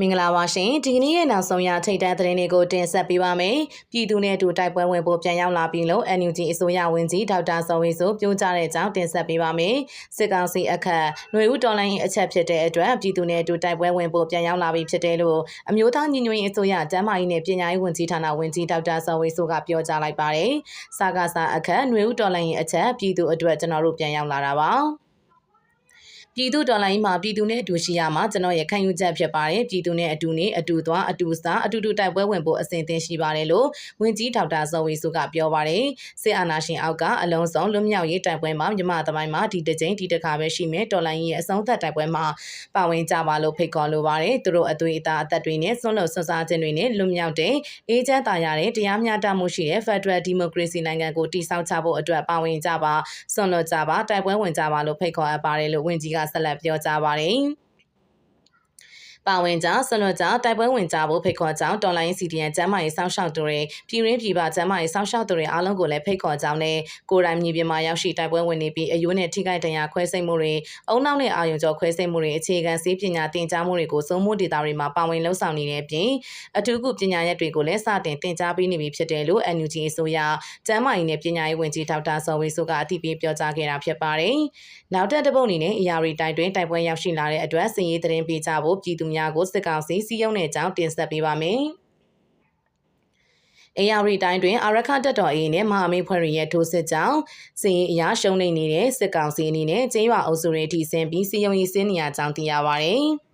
မင်္ဂလာပါရှင်ဒီကနေ့ရဲ့နောက်ဆုံးရထိတ်တန့်သတင်းတွေကိုတင်ဆက်ပေးပါမယ်ပြည်သူနဲ့အတူတိုက်ပွဲဝင်ဖို့ပြန်ရောက်လာပြီလို့ NUG အစိုးရဝန်ကြီးဒေါက်တာစောဝေဆိုပြောကြားတဲ့အကြောင်းတင်ဆက်ပေးပါမယ်စစ်ကောင်စီအခက်ຫນွေဦးတော်လိုင်းအချက်ဖြစ်တဲ့အတွက်ပြည်သူနဲ့အတူတိုက်ပွဲဝင်ဖို့ပြန်ရောက်လာပြီဖြစ်တယ်လို့အမျိုးသားညီညွတ်ရေးအစိုးရကျန်းမာရေးနဲ့ပညာရေးဝန်ကြီးဌာနဝန်ကြီးဒေါက်တာစောဝေဆိုကပြောကြားလိုက်ပါတယ်စာကစာအခက်ຫນွေဦးတော်လိုင်းအချက်ပြည်သူအတွက်ကျွန်တော်တို့ပြန်ရောက်လာတာပါ ပြည်သူဒေါ်လာကြီးမှာပြည်သူနဲ့အတူရှိရမှာကျွန်တော်ရဲ့ခံယူချက်ဖြစ်ပါတယ်ပြည်သူနဲ့အတူနေအတူသွားအတူစားအတူတူတိုက်ပွဲဝင်ဖို့အစဉ်သင်ရှိပါတယ်လို့ဝန်ကြီးဒေါက်တာဇော်ဝေစုကပြောပါတယ်စစ်အာဏာရှင်အောက်ကအလုံးစုံလွတ်မြောက်ရေးတိုက်ပွဲမှာမြမသမိုင်းမှာဒီတစ်ကြိမ်ဒီတစ်ခါပဲရှိမယ်ဒေါ်လာကြီးရဲ့အဆုံးသက်တိုက်ပွဲမှာပါဝင်ကြပါလို့ဖိတ်ခေါ်လိုပါတယ်သူတို့အသွေးအသားအသက်တွေနဲ့ဆွန့်လွတ်ဆွဆာခြင်းတွေနဲ့လွတ်မြောက်တဲ့အေဂျင့်တာရတဲ့တရားမျှတမှုရှိတဲ့ Federal Democracy နိုင်ငံကိုတည်ဆောက်ချဖို့အတွက်ပါဝင်ကြပါဆွန့်လွတ်ကြပါတိုက်ပွဲဝင်ကြပါလို့ဖိတ်ခေါ်အပ်ပါတယ်လို့ဝန်ကြီးကဆက်လက်ပြောကြားပါတယ်။ ပါဝင်ကြဆွလွတ်ကြတိုက်ပွဲဝင်ကြဖို့ဖိတ်ခေါ်ကြောင်းတော်လိုင်းစီဒီအန်ကျမ်းမာရေးစောင့်ရှောက်သူတွေပြည်ရင်းပြည်ပကျမ်းမာရေးစောင့်ရှောက်သူတွေအားလုံးကိုလည်းဖိတ်ခေါ်ကြောင်းနဲ့ကိုရိုင်းမြေပြင်မှာရောက်ရှိတိုက်ပွဲဝင်နေပြီးအယိုးနဲ့ထိခိုက်ဒဏ်ရာခွဲစိတ်မှုတွေအုံနောက်နဲ့အာရုံကြောခွဲစိတ်မှုတွေအခြေခံဆေးပညာသင်ကြားမှုတွေကိုစုံမှုဒေတာတွေမှာပါဝင်လှုပ်ဆောင်နေတဲ့အပြင်အထူးကုပညာရပ်တွေကိုလည်းစတင်သင်ကြားပေးနေပြီဖြစ်တယ်လို့ NUG အစိုးရကျမ်းမာရေးနဲ့ပညာရေးဝန်ကြီးဒေါက်တာစောဝေစုကအသိပေးပြောကြားခဲ့တာဖြစ်ပါတယ်။နောက်ထပ်တစ်ပုတ်အနေနဲ့အရာရီတိုင်းတွင်တိုက်ပွဲရောက်ရှိလာတဲ့အတွက်စည်ရေးသတင်းပေးကြဖို့ပြည်သူများကိုစစ်ကောင်စီစီးရုံးတဲ့အကြောင်းတင်ဆက်ပေးပါမယ်။အေယာရီတိုင်းတွင်အာရခတက်တော်အေးနဲ့မဟာမိတ်ဖွဲ့ရရဲ့ထိုးစစ်ကြောင့်စည်ရင်အရာရှုံးနေနေတဲ့စစ်ကောင်စီအနေနဲ့ကျေးရွာအုပ်စုတွေထိဆင်းပြီးစီယုံရေးစင်းနေရကြောင်းသိရပါဗျ။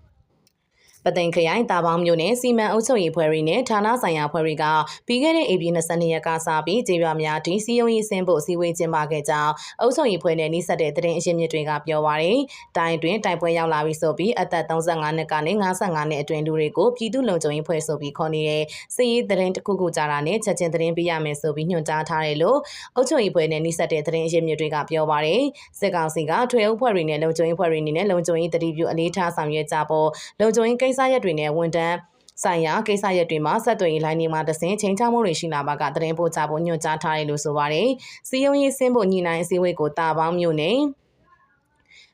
ပသိမ်ခရိုင်တာပေါင်းမြို့နယ်စီမံအုပ်ချုပ်ရေးဖွဲ့တွေနဲ့ဌာနဆိုင်ရာဖွဲ့တွေကပြီးခဲ့တဲ့ AB 22ရက်ကစပြီးကျေးရွာများဒီစီယုံရေးဆင်းဖို့စီဝေးကျင်းပခဲ့ကြောင်းအုပ်ချုပ်ရေးဖွဲ့နဲ့နှိစက်တဲ့တရင်အရှင်မြစ်တွေကပြောပါရယ်။တိုင်းတွင်တိုက်ပွဲရောက်လာပြီဆိုပြီးအသက်35နှစ်ကနေ55နှစ်အတွင်းလူတွေကိုပြည်သူ့လုံခြုံရေးဖွဲ့ဆိုပြီးခေါ်နေတဲ့စီရေးတရင်တစ်ခုခုကြားတာနဲ့ချက်ချင်းတရင်ပေးရမယ်ဆိုပြီးညွှန်ကြားထားတယ်လို့အုပ်ချုပ်ရေးဖွဲ့နဲ့နှိစက်တဲ့တရင်အရှင်မြစ်တွေကပြောပါရယ်။စစ်ကောင်စီကထွေအုပ်ဖွဲ့တွေနဲ့လုံခြုံရေးဖွဲ့တွေအနေနဲ့လုံခြုံရေးတတိပြုအလေးထားဆောင်ရွက်ကြဖို့လုံခြုံရေးကိစ္စရပ်တွေနဲ့ဝန်တန်းဆိုင်ရာကိစ္စရပ်တွေမှာဆက်သွယ်ရေးလိုင်းတွေမှာတဆင်ချိန်ချမှုတွေရှိလာပါကတရင်ပို့ချဖို့ညွှန်ကြားထားတယ်လို့ဆိုပါတယ်။စီယုံရေးဆင်းဖို့ညီနိုင်အစည်းအဝေးကိုတာပေါင်းမြို့နယ်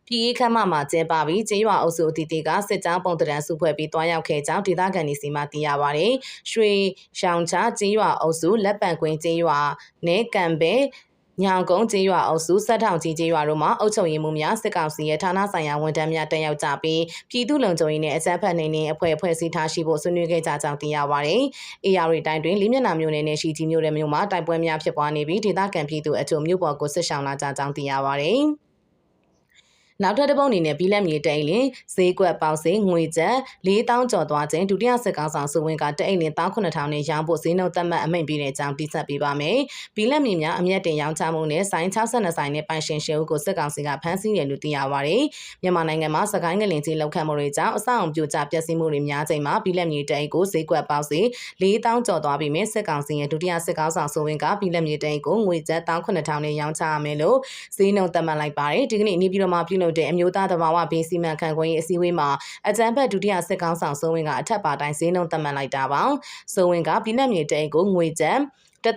ပြည်ရေးခမ်းမမှာကျင်းပပြီးကျေးရွာအုပ်စုအသီးသီးကစစ်ကြောင်းပုံတရံစုဖွဲ့ပြီးတွားရောက်ခဲ့ကြောင်းဒေသခံတွေစီမံသိရပါဗျ။ရွှေရှောင်းချကျေးရွာအုပ်စုလက်ပံကွင်းကျေးရွာနဲ့ကံပဲ ညောင်ကုန်းကျေးရွာအုပ်စုစက်ထောင်ကြီးကျေးရွာတို့မှာအုပ်ချုပ်ရေးမှုများစစ်ကောင်စီရဲ့ဌာနဆိုင်ရာဝန်ထမ်းများတက်ရောက်ကြပြီးပြည်သူ့လုံခြုံရေးနဲ့အကြမ်းဖက်နေနေအဖွဲ့အဖွဲ့အစည်းထားရှိဖို့ဆွေးနွေးခဲ့ကြကြောင်းသိရပါတယ်။ AR တိုင်းတွင်လေးမျက်နှာမျိုးနဲ့ရှိကြီးမျိုးတဲ့မျိုးမှာတိုက်ပွဲများဖြစ်ပွားနေပြီးဒေသခံပြည်သူအချို့မြို့ပေါ်ကိုဆစ်ဆောင်လာကြကြောင်းသိရပါတယ်။ နောက်ထပ်တစ်ပုတ်အနေနဲ့ဘီလက်မြေတိန်လင်ဈေးကွက်ပေါက်စေငွေကျပ်4000ကျော်သွားခြင်းဒုတိယစစ်ကောင်ဆောင်စုဝင်ကတအိတ်လင်19000နဲ့ရောင်းဖို့ဈေးနှုန်းသတ်မှတ်အမိန့်ပေးတဲ့အကြောင်းတိဆက်ပေးပါမယ်။ဘီလက်မြေများအမျက်တင်ရောင်းချမှုနဲ့ဆိုင်62ဆိုင်နဲ့ပိုင်ရှင်ရှယ်ဦးကိုစစ်ကောင်စီကဖမ်းဆီးတယ်လို့သိရပါဗျ။မြန်မာနိုင်ငံမှာစကိုင်းငလင်ကြီးလောက်ခတ်မှုတွေကြောင့်အဆောက်အုံပြိုကျပျက်စီးမှုတွေများချိန်မှာဘီလက်မြေတိန်ကိုဈေးကွက်ပေါက်စေ4000ကျော်သွားပြီးမြစစ်ကောင်စီရဲ့ဒုတိယစစ်ကောင်ဆောင်စုဝင်ကဘီလက်မြေတိန်ကိုငွေကျပ်19000နဲ့ရောင်းချရမယ်လို့ဈေးနှုန်းသတ်မှတ်လိုက်ပါတယ်။ဒီကနေ့နေပြည်တော်မှာပြုလုပ်တဲ့အမျိုးသားသဘာဝဘေးစီမံခန့်ခွဲရေးအစည်းအဝေးမှာအကြံဖက်ဒုတိယစစ်ကောင်ဆောင်စိုးဝင်းကအထက်ပါတိုင်းဈေးနှုန်းသတ်မှတ်လိုက်တာပါစိုးဝင်းကပြည်내မြေတိတ်ကိုငွေကျပ်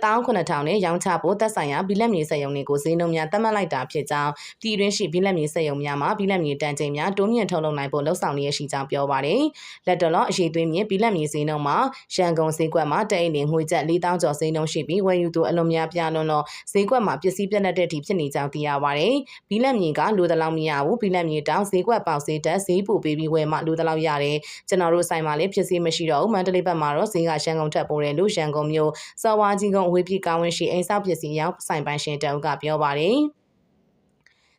19000နဲ့ရောင်းချဖို့သက်ဆိုင်ရာဘီလက်မြေစက်ရုံတွေကိုဈေးနှုန်းများသတ်မှတ်လိုက်တာဖြစ်ကြောင်းပြည်တွင်းရှိဘီလက်မြေစက်ရုံများမှာဘီလက်မြေတန်ချိန်များတိုးမြင့်ထုတ်လုပ်နိုင်ဖို့လှုံ့ဆော်နေရရှိကြောင်းပြောပါတယ်။လက်တော်အရေးသွင်းမြေဘီလက်မြေဈေးနှုန်းမှာရန်ကုန်ဈေးကွက်မှာတအိတ်နေငွေကျပ်4000ကျော်ဈေးနှုန်းရှိပြီးဝယ်ယူသူအလွန်များပြားလွန်းတော့ဈေးကွက်မှာပစ္စည်းပြတ်တဲ့အထိဖြစ်နေကြောင်းသိရပါတယ်။ဘီလက်မြေကလိုတလောက်မရဘူးဘီလက်မြေတောင်ဈေးကွက်ပေါက်ဈေးတက်ဈေးပိုပေးပြီးဝယ်မှလိုတလောက်ရတယ်။ကျွန်တော်တို့ဆိုင်မှာလည်းဖြစ်စီမရှိတော့ဘူးမန္တလေးဘက်မှာတော့ဈေးကရန်ကုန်ထက်ပိုတယ်လို့ရန်ကုန်မြို့စော်ဝါကြီးကုန်းအဝေးပြေကောင်းဝင်းရှိအိမ်ဆောက်ပစ္စည်းရောင်းဆိုင်ပိုင်ရှင်တအုပ်ကပြောပါတယ်။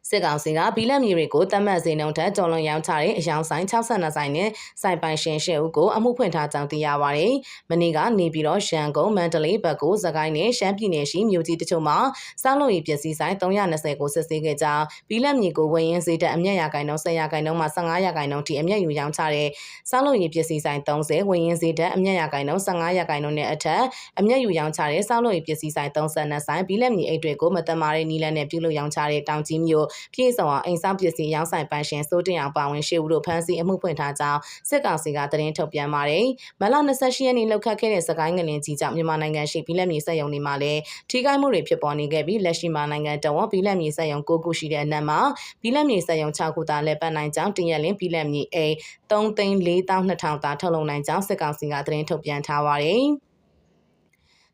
စစ်ကောင်စီကဘီလက်မြေတွေကိုတတ်မှတ်စေနှုန်းထက်ကျော်လွန်ရောင်းချတဲ့အယောင်ဆိုင်62ဆိုင်နဲ့စိုင်ပိုင်ရှင်ရှစ်ဦးကိုအမှုဖွင့်ထားကြောင်းသိရပါတယ်။မနေ့ကနေပြီးတော့ရန်ကုန်မန္တလေးဘက်ကိုစကိုင်းနဲ့ရှမ်းပြည်နယ်ရှိမြို့ကြီးတချို့မှာစောင်းလုံးရီပစ္စည်းဆိုင်320ကိုစစ်ဆေးခဲ့ကြောင်းဘီလက်မြေကိုဝယ်ရင်ဈေးတက်အမျက်ရဂိုင်နှုန်း10ရဂိုင်နှုန်းမှ15ရဂိုင်နှုန်းထိအမျက်ယူရောင်းချတဲ့စောင်းလုံးရီပစ္စည်းဆိုင်30ဝယ်ရင်ဈေးတက်အမျက်ရဂိုင်နှုန်း15ရဂိုင်နှုန်းနဲ့အထက်အမျက်ယူရောင်းချတဲ့စောင်းလုံးရီပစ္စည်းဆိုင်32ဆိုင်ဘီလက်မြေအိတ်တွေကိုမတမာတဲ့နီလန်နဲ့ပြုလုပ်ရောင်းချတဲ့တောင်ကြီးမြို့ပြည်စုံအောင်အိမ်ဆောင်ပစ္စည်းရောင်းဆိုင်ပိုင်ရှင်စိုးတင်အောင်ပါဝင်ရှေ့ဦးတို့ဖမ်းဆီးအမှုဖွင့်ထားကြောင်းစစ်ကောင်စီကသတင်းထုတ်ပြန်ပါတယ်။မလ28ရက်နေ့လောက်ခတ်ခဲ့တဲ့စကိုင်းငလင်ကြီးကြောင့်မြန်မာနိုင်ငံရှိပြည်လက်မြေစက်ရုံတွေမှာလည်းထိခိုက်မှုတွေဖြစ်ပေါ်နေခဲ့ပြီးလက်ရှိမှာနိုင်ငံတော်ဝန်ပြည်လက်မြေစက်ရုံ9ခုရှိတဲ့အနက်မှာပြည်လက်မြေစက်ရုံ6ခုသာလက်ပတ်နိုင်ကြောင်းတင်ရလင်းပြည်လက်မြေအိမ်3သိန်း4200တာထုတ်လုပ်နိုင်ကြောင်းစစ်ကောင်စီကသတင်းထုတ်ပြန်ထားပါတယ်။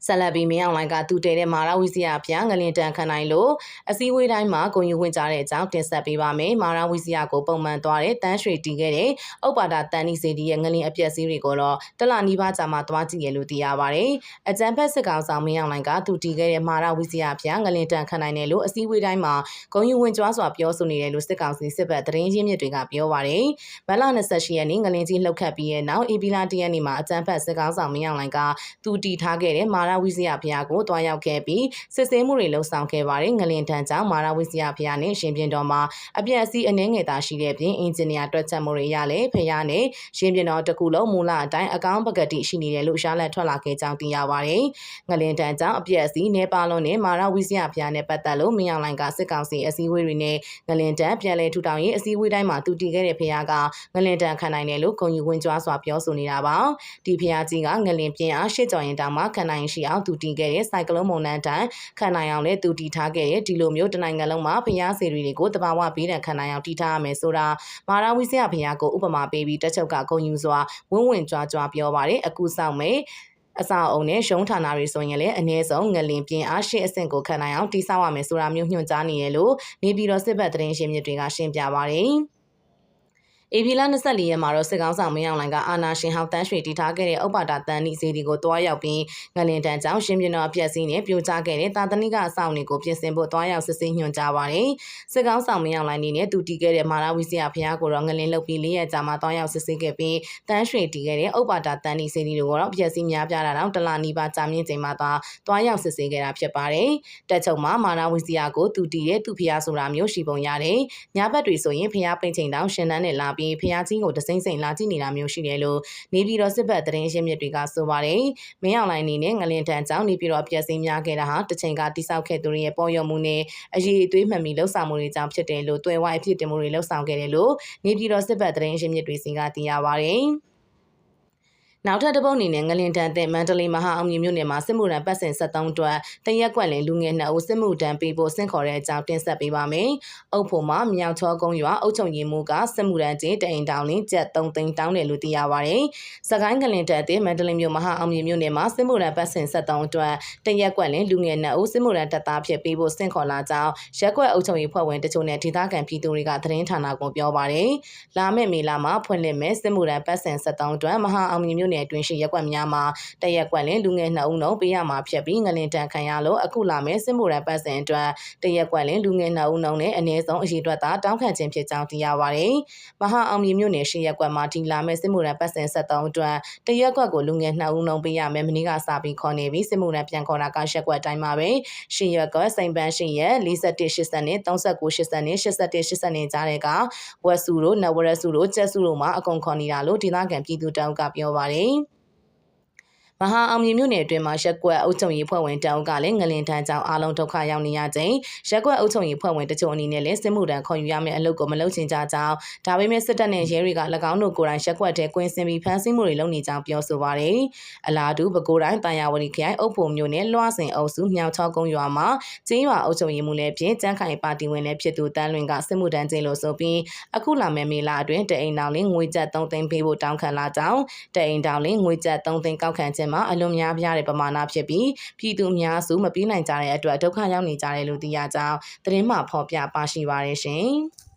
ဆက်လက်ပြီးမင်းအောင်လိုင်ကသူတဲတဲ့မာရဝီစီယာဖျားငလင်တန်ခံနိုင်လို့အစည်းအဝေးတိုင်းမှာဂုံယူဝင်ကြတဲ့အကြောင်းတင်ဆက်ပေးပါမယ်။မာရဝီစီယာကိုပုံမှန်သွားတဲ့တန်းရွှေတီခဲ့တဲ့ဥပပါဒတန်နီစီဒီရဲ့ငလင်အပြက်စီးတွေကိုတော့တလနီးပါးကြာမှသွားကြည့်ရလို့သိရပါတယ်။အကြံဖက်စစ်ကောင်ဆောင်မင်းအောင်လိုင်ကသူတီခဲ့တဲ့မာရဝီစီယာဖျားငလင်တန်ခံနိုင်တယ်လို့အစည်းအဝေးတိုင်းမှာဂုံယူဝင်ကြွားစွာပြောဆိုနေတယ်လို့စစ်ကောင်စီစစ်ဘက်သတင်းရင်းမြစ်တွေကပြောပါတယ်။မလ28ရက်နေ့ငလင်ကြီးလှုပ်ခတ်ပြီးတဲ့နောက်အေပီလာတရက်နေ့မှာအကြံဖက်စစ်ကောင်ဆောင်မင်းအောင်လိုင်ကသူတီထားခဲ့တဲ့မာရဝီစီယာဖျားကိုတွားရောက်ခဲ့ပြီးစစ်ဆေးမှုတွေလှုံ့ဆော်ခဲ့ပါတယ်ငလင်တန်းကြောင့်မာရဝီစီယာဖျားနဲ့ရှင်ပြင်းတော်မှာအပြက်အစီးအနှဲငယ်သာရှိတဲ့ပြင်အင်ဂျင်နီယာတွက်ချက်မှုတွေရလဲဖျားနဲ့ရှင်ပြင်းတော်တစ်ခုလုံးမူလအတိုင်းအကောင့်ပကတိရှိနေတယ်လို့ရှားလက်ထွက်လာခဲ့ကြောင်းသိရပါတယ်ငလင်တန်းကြောင့်အပြက်အစီးနေပါလုံးနဲ့မာရဝီစီယာဖျားနဲ့ပတ်သက်လို့မင်းအောင်လိုင်ကစစ်ကောင်စီအစည်းအဝေးတွေနဲ့ငလင်တန်းပြန်လည်ထူထောင်ရေးအစည်းအဝေးတိုင်းမှာတူတည်ခဲ့တဲ့ဖျားကငလင်တန်းခံနိုင်တယ်လို့ဂုံယူဝင်ကြွားစွာပြောဆိုနေတာပါဒီဖျားကြီးကငလင်ပြင်းအားရှစ်ကြော်ရင်တောင်မှခံနိုင်ရှိအောင်တူတည်ခဲ့တဲ့စိုက်ကလုံးမုန်နန်းတန်ခံနိုင်အောင်လည်းသူတည်ထားခဲ့တဲ့ဒီလိုမျိုးတနိုင်ငံလုံးမှာဖျားစီတွေကိုတဘာဝပေးတဲ့ခံနိုင်အောင်တည်ထားရမယ်ဆိုတာမာရာဝီဆရာဖျားကိုဥပမာပေးပြီးတက်ချုပ်ကဂုံယူစွာဝင်းဝင်ကြွားကြွားပြောပါတယ်အခုဆောင်မယ်အစာအုံနဲ့ရှုံးဌာနတွေဆိုရင်လည်းအ ਨੇ ဆုံးငလင်ပြင်းအားရှင်းအဆင့်ကိုခံနိုင်အောင်တိစောက်ရမယ်ဆိုတာမျိုးညွှန်ကြားနေရလို့နေပြည်တော်စစ်ဘက်သတင်းရှင်းမြစ်တွေကရှင်းပြပါတယ်။ ဧပြီလ24ရက်မှာတော့စစ်ကောင်းဆောင်မင်းအောင်လှိုင်ကအာနာရှင်ဟောက်တန်းရွှေတီထားခဲ့တဲ့ဥပပါဒတန်နီစီဒီကိုတွားရောက်ပြီးငလင်တန်ကြောင့်ရှင်ပြင်းတော်အပြက်စီးနဲ့ပြိုကျခဲ့တဲ့တာသနိကအဆောင်တွေကိုပြင်ဆင်ဖို့တွားရောက်စစ်ဆေးညွှန်ကြားပါတယ်။စစ်ကောင်းဆောင်မင်းအောင်လှိုင်နေနဲ့တူတီခဲ့တဲ့မာရဝီစီယာဖျားကိုတော့ငလင်လုတ်ပြီး၄ရက်ကြာမှတွားရောက်စစ်ဆေးခဲ့ပြီးတန်းရွှေတီခဲ့တဲ့ဥပပါဒတန်နီစီဒီကိုတော့ပြက်စီးများပြားတာတော့တလနီပါကြာမြင့်ချိန်မှာသွားတွားရောက်စစ်ဆေးခဲ့တာဖြစ်ပါတယ်။တက်ချုပ်မှာမာရဝီစီယာကိုတူတီရဲ့သူဖျားဆိုတာမျိုးရှိပုံရတယ်။ညဘက်တွေဆိုရင်ဖျားပိန်ချိန်တောင်ရှင်နန်းနဲ့လာပြီးဖျားကြီးကိုတစိမ့်စိမ့်လာကြည့်နေတာမျိုးရှိတယ်လို့နေပြည်တော်စစ်ဘက်သတင်းရှင်းမြစ်တွေကဆိုပါတယ်။မင်းအောင်လိုင်းအနေနဲ့ငလင်တန်ကြောင့်နေပြည်တော်ပြည့်စည်များခဲ့တာဟာတစ်ချိန်ကတိစောက်ခဲ့သူတွေရဲ့ပေါ်ယုံမှုနဲ့အရေးအသွေးမှန်ပြီးလှုပ်ဆောင်မှုတွေကြောင့်ဖြစ်တယ်လို့တွယ်ဝိုင်းဖြစ်တင်မှုတွေလှုပ်ဆောင်ခဲ့တယ်လို့နေပြည်တော်စစ်ဘက်သတင်းရှင်းမြစ်တွေစီကသိရပါတယ်။ နောက်ထပ်တစ်ပုတ်အနေနဲ့ငလင်တန်တဲ့မန္တလေးမဟာအောင်မြမြို့နယ်မှာစစ်မှုရန်ပတ်စင်73အတွက်တရက်ကွက်လင်လူငယ်နှစ်ဦးစစ်မှုတန်းပေးဖို့ဆင့်ခေါ်တဲ့အကြောင်းတင်ဆက်ပေးပါမယ်။အုပ်ဖို့မှာမြောက်ချောကုန်းရွာအုပ်ချုပ်ရေးမှူးကစစ်မှုရန်ချင်းတိုင်တောင်းလင်းကျပ်3သိန်းတောင်းတယ်လို့သိရပါဗျ။စကိုင်းငလင်တက်တဲ့မန္တလေးမြို့မဟာအောင်မြမြို့နယ်မှာစစ်မှုရန်ပတ်စင်73အတွက်တရက်ကွက်လင်လူငယ်နှစ်ဦးစစ်မှုရန်တပ်သားဖြစ်ပေးဖို့ဆင့်ခေါ်လာကြောင်းရက်ကွက်အုပ်ချုပ်ရေးဖွဲ့ဝင်တချို့နဲ့ဒေသခံပြည်သူတွေကသတင်းဌာနကိုပြောပါတယ်။လာမယ့်မေလမှာဖွင့်လှစ်မဲ့စစ်မှုရန်ပတ်စင်73အတွက်မဟာအောင်မြမြို့နယ်အတွင်းရှိရက်ကွက်များမှာတရက်ကွက်လင်လူငယ်2ဦးနှုံပေးရမှာဖြစ်ပြီးငလင်တန်ခံရလို့အခုလာမယ့်စစ်မှုရန်ပတ်စဉ်အတွက်တရက်ကွက်လင်လူငယ်2ဦးနှုံနဲ့အနည်းဆုံးအရေးအတွက်သာတောင်းခံခြင်းဖြစ်ကြောင်းသိရပါတယ်။မဟာအောင်မြမြို့နယ်ရှိရက်ကွက်မှာဒီလာမယ့်စစ်မှုရန်ပတ်စဉ်73အတွက်တရက်ကွက်ကိုလူငယ်2ဦးနှုံပေးရမယ်မနေ့ကစပြီးခေါ်နေပြီးစစ်မှုရန်ပြန်ခေါ်တာကရက်ကွက်တိုင်းမှာပဲရှင်းရက်ကွက်စိန်ပန်းရှင်းရက်4180နဲ့3980နဲ့8180နဲ့ကြားတဲ့ကဝက်စုတို့နဝရစုတို့ကျက်စုတို့မှာအကုန်ခေါ်နေတာလို့ဒေသခံပြည်သူတောင်းကပြောပါတယ်။ bem? မဟာအောင်မြင်မြို့နယ်အတွင်းမှာရက်ကွက်အုပ်ချုပ်ရေးဖွဲ့ဝင်တောင်းကလည်းငလင်ထမ်းကြောင့်အားလုံးဒုက္ခရောက်နေရခြင်းရက်ကွက်အုပ်ချုပ်ရေးဖွဲ့ဝင်တချို့အနေနဲ့လည်းစစ်မှုထမ်းခေါ်ယူရမယ့်အလုပ်ကိုမလုပ်ချင်ကြကြောင်းဒါပေမဲ့စစ်တပ်နဲ့ရဲတွေက၎င်းတို့ကိုယ်တိုင်ရက်ကွက်ထဲကွင်းစင်ပြီးဖမ်းဆီးမှုတွေလုပ်နေကြောင်းပြောဆိုပါတယ်အလားတူပဲခူးတိုင်းတာယာဝတီခရိုင်အုပ်ဖို့မြို့နယ်လွှားစင်အုပ်စုမြောက်ချောကုန်းရွာမှာကျင်းရွာအုပ်ချုပ်ရေးမှူးလည်းဖြစ်ကျန်းခိုင်ပါတီဝင်လည်းဖြစ်သူတန်းလွင်ကစစ်မှုထမ်းခြင်းလို့ဆိုပြီးအခုလာမယ့်မေလအတွင်းတအိမ်တောင်လင်းငွေကျပ်3သိန်းပေးဖို့တောင်းခံလာကြောင်းတအိမ်တောင်လင်းငွေကျပ်3သိန်းကောက်ခံခြင်းစဉ်မှာအလွန်များပြားတဲ့ပမာဏဖြစ်ပြီးပြည်သူအများစုမပြေးနိုင်ကြတဲ့အတွက်ဒုက္ခရောက်နေကြတယ်လို့သိရကြောင်းသတင်းမှဖော်ပြပါရှိပါတယ်ရှင်။